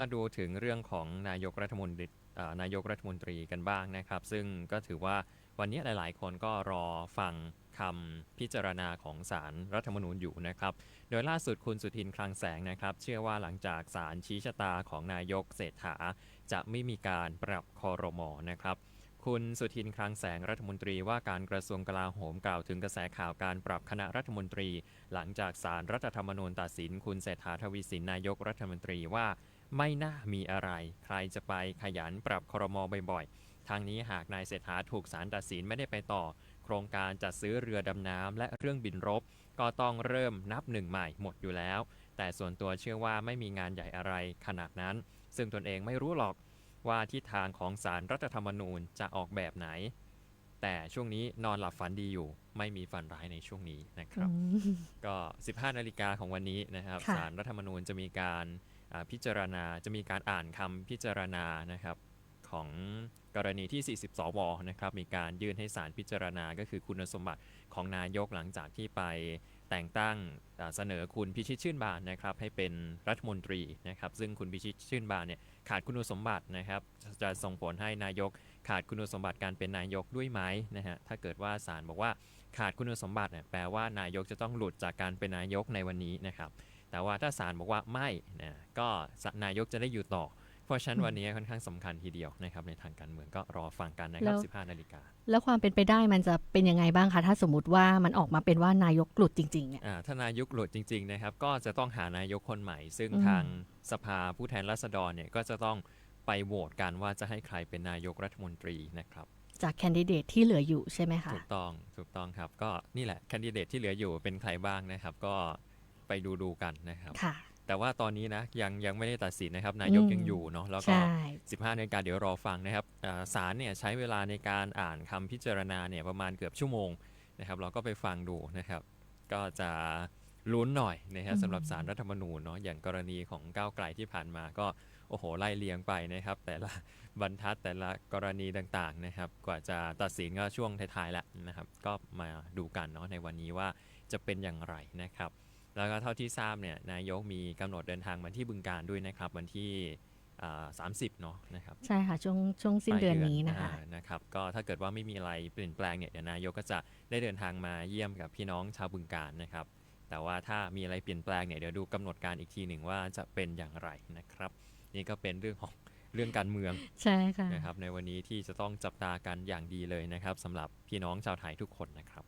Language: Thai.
มาดูถึงเรื่องของนายกรัฐมนตรีนายกรัฐมนตรีกันบ้างนะครับ ซึ่งก็ถือว่าวันนี้หลาย ๆ คนก็รอฟังคำพิจารณาของศาลรัฐธรรมนูญอยู่นะครับ โดยล่าสุดคุณสุทินคลังแสงนะครับ เชื่อว่าหลังจากศาลชี้ชะตาของนายกเศรษฐา จะไม่มีการปรับคอรมอนะครับ คุณสุทินคลังแสงรัฐมนตรีว่าการกระทรวงกลาโหมกล่าวถึงกระแสข่าวการปรับคณะรัฐมนตรี หลังจากศาลรัฐธรรมนูญตัดสิน คุณเศรษฐาทวีสินนายกรัฐมนตรีว่า ไม่น่ามีอะไร ใครจะไปขยันปรับครมบ่อยๆ ทางนี้หากนายเศรษฐาถูกศาลตัดสินไม่ได้ไปต่อ โครงการจัดซื้อเรือดำน้ำและเครื่องบินรบ ก็ต้องเริ่มนับหนึ่งใหม่หมดอยู่แล้ว แต่ส่วนตัวเชื่อว่าไม่มีงานใหญ่อะไรขนาดนั้น ซึ่งตนเองไม่รู้หรอกว่าทิศทางของศาลรัฐธรรมนูญจะออกแบบไหน แต่ช่วงนี้นอนหลับฝันดีอยู่ ไม่มีฝันร้ายในช่วงนี้นะครับอืมก็ 15 นาฬิกาของวันนี้นะครับค่ะศาลรัฐธรรมนูญจะมีการอ่า พิจารณาจะมีการอ่านคำพิจารณานะครับของกรณีที่ 40 สว นะครับ มีการยื่นให้ศาลพิจารณา ก็คือคุณสมบัติของนายกหลังจากที่ไปแต่งตั้งเสนอคุณพิชิตชื่นบานนะครับ ให้เป็นรัฐมนตรีนะครับ ซึ่งคุณพิชิตชื่นบานเนี่ยขาดคุณสมบัตินะครับ จะส่งผลให้นายกขาดคุณสมบัติการเป็นนายกด้วยไหมนะฮะ ถ้าเกิดว่าศาลบอกว่าขาดคุณสมบัติเนี่ยแปลว่านายกจะต้องหลุดจากการเป็นนายกในวันนี้นะครับ แต่ว่าถ้าศาลบอกว่าไม่นะก็นายกจะได้อยู่ต่อ เพราะฉะนั้นวันนี้ค่อนข้างสำคัญทีเดียวนะครับในทางการเมืองก็รอฟังกันนะครับ 15 นาฬิกา แล้วความเป็นไปได้มันจะเป็นยังไงบ้างคะ ถ้าสมมติว่ามันออกมาเป็นว่านายกหลุดจริงๆเนี่ยอ่าถ้านายกหลุดจริง ๆ นะครับ ก็จะต้องหานายกคนใหม่ ซึ่งอืมทางสภาผู้แทนราษฎรเนี่ยก็จะต้องไปโหวตกันว่าจะให้ใครเป็นนายกรัฐมนตรีนะครับจากแคนดิเดตที่เหลืออยู่ใช่ไหมคะ ถูกต้อง ถูกต้องครับ ก็นี่แหละแคนดิเดตที่เหลืออยู่เป็นใครบ้างนะครับ ก็ ไปดูดูๆกันนะครับค่ะแต่ว่าตอนนี้นะยังยังไม่ได้ตัดสินนะครับ นายกอืมยังอยู่เนาะแล้วก็ใช่15นาฬิกาเดี๋ยวรอฟังนะครับอ่าศาลเนี่ยใช้เวลาในการอ่านคำพิจารณาเนี่ยประมาณเกือบชั่วโมงนะครับ เราก็ไปฟังดูนะครับ ก็จะลุ้นหน่อยนะครับอืมสำหรับสารรัฐธรรมนูญเนาะอย่างกรณีของก้าวไกลที่ผ่านมาก็โอ้โหไล่เลียงไปนะครับ แต่ละบรรทัดแต่ละกรณีต่างๆนะครับ กว่าจะตัดสินก็ช่วงท้ายๆแล้วนะครับ ก็มาดูกันเนาะในวันนี้ว่าจะเป็นอย่างไรนะครับ แล้วก็เท่าที่ทราบเนี่ยนายกมีกำหนดเดินทางมาที่บึงการด้วยนะครับ วันที่อ่า30เนาะนะครับใช่ค่ะ ช่วงช่วงสิ้นเดือนนี้นะคะอ่านะครับก็ถ้าเกิดว่าไม่มีอะไรเปลี่ยนแปลงเนี่ยเดี๋ยวนายกก็จะได้เดินทางมาเยี่ยมกับพี่น้องชาวบึงการนะครับ แต่ว่าถ้ามีอะไรเปลี่ยนแปลงเนี่ยเดี๋ยวดูกำหนดการอีกทีหนึ่งว่าจะเป็นอย่างไรนะครับ นี่ก็เป็นเรื่องของเรื่องการเมืองใช่ค่ะนะครับในวันนี้ที่จะต้องจับตากันอย่างดีเลยนะครับสำหรับพี่น้องชาวไทยทุกคนนะครับ